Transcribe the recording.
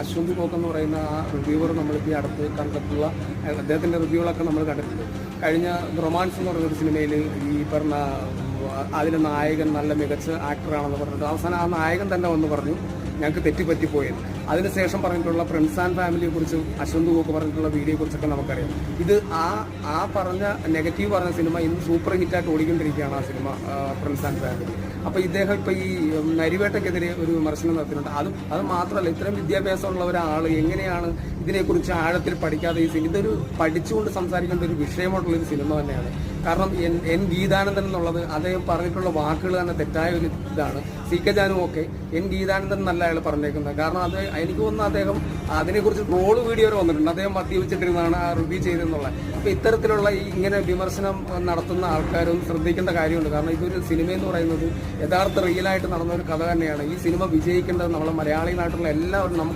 Ashwanth coke എന്ന് പറയുന്ന ആ റിവ്യൂവർ നമ്മളിപ്പോൾ ഈ അടുത്ത് കണ്ടിട്ടുള്ള അദ്ദേഹത്തിന്റെ റിവ്യൂകളൊക്കെ നമ്മൾ കണ്ടിട്ടുണ്ട്. കഴിഞ്ഞ റൊമാൻസ് എന്ന് പറയുന്ന ഒരു സിനിമയിൽ ഈ പറഞ്ഞ അതിലെ നായകൻ നല്ല മികച്ച ആക്ടറാണെന്ന് പറഞ്ഞിട്ട് അവസാനം ആ നായകൻ തന്നെ വന്ന് പറഞ്ഞു ഞങ്ങൾക്ക് തെറ്റിപ്പറ്റിപ്പോയത് അതിനുശേഷം പറഞ്ഞിട്ടുള്ള ഫ്രണ്ട്സ് ആൻഡ് ഫാമിലിയെ കുറിച്ചും അശ്വന്ത് ഗോക്ക് പറഞ്ഞിട്ടുള്ള വീഡിയോയെ കുറിച്ചൊക്കെ നമുക്കറിയാം. ഇത് ആ ആ പറഞ്ഞ നെഗറ്റീവ് പറഞ്ഞ സിനിമ ഇന്ന് സൂപ്പർ ഹിറ്റായിട്ട് ഓടിക്കൊണ്ടിരിക്കുകയാണ് ആ സിനിമ ഫ്രണ്ട്സ് ആൻഡ് ഫാമിലി അപ്പോൾ ഇദ്ദേഹം ഇപ്പോൾ ഈ നരിവേട്ടയ്ക്കെതിരെ ഒരു വിമർശനം നടത്തിയിട്ടുണ്ട്. അത് അത് മാത്രമല്ല ഇത്രയും വിദ്യാഭ്യാസമുള്ള ഒരാൾ എങ്ങനെയാണ് ഇതിനെക്കുറിച്ച് ആഴത്തിൽ പഠിക്കാതെ ഈ സിനിമ ഇതൊരു പഠിച്ചുകൊണ്ട് സംസാരിക്കേണ്ട ഒരു വിഷയമായിട്ടുള്ള ഒരു സിനിമ തന്നെയാണ്. കാരണം എൻ എൻ ഗീതാനന്ദൻ എന്നുള്ളത് അദ്ദേഹം പറഞ്ഞിട്ടുള്ള വാക്കുകൾ തന്നെ തെറ്റായ ഒരു ഇതാണ്. സി. കെ. ജാനും ഒക്കെ എൻ. ഗീതാനന്ദൻ നല്ല അയാൾ പറഞ്ഞേക്കുന്നത്. കാരണം അത് എനിക്ക് തോന്നുന്നു അദ്ദേഹം അതിനെക്കുറിച്ച് ട്രോൾ വീഡിയോ വരെ വന്നിട്ടുണ്ട്. അദ്ദേഹം മദ്യപിച്ചിട്ടിരുന്നാണ് ആ റിവ്യൂ ചെയ്തെന്നുള്ളത് അപ്പോൾ ഇത്തരത്തിലുള്ള ഈ ഇങ്ങനെ വിമർശനം നടത്തുന്ന ആൾക്കാരും ശ്രദ്ധിക്കേണ്ട കാര്യമുണ്ട്. കാരണം ഇതൊരു സിനിമ എന്ന് പറയുന്നത് യഥാർത്ഥ റിയലായിട്ട് നടന്ന ഒരു കഥ തന്നെയാണ്. ഈ സിനിമ വിജയിക്കേണ്ടത് നമ്മളെ മലയാളി നാട്ടിലുള്ള എല്ലാവരും നമുക്ക്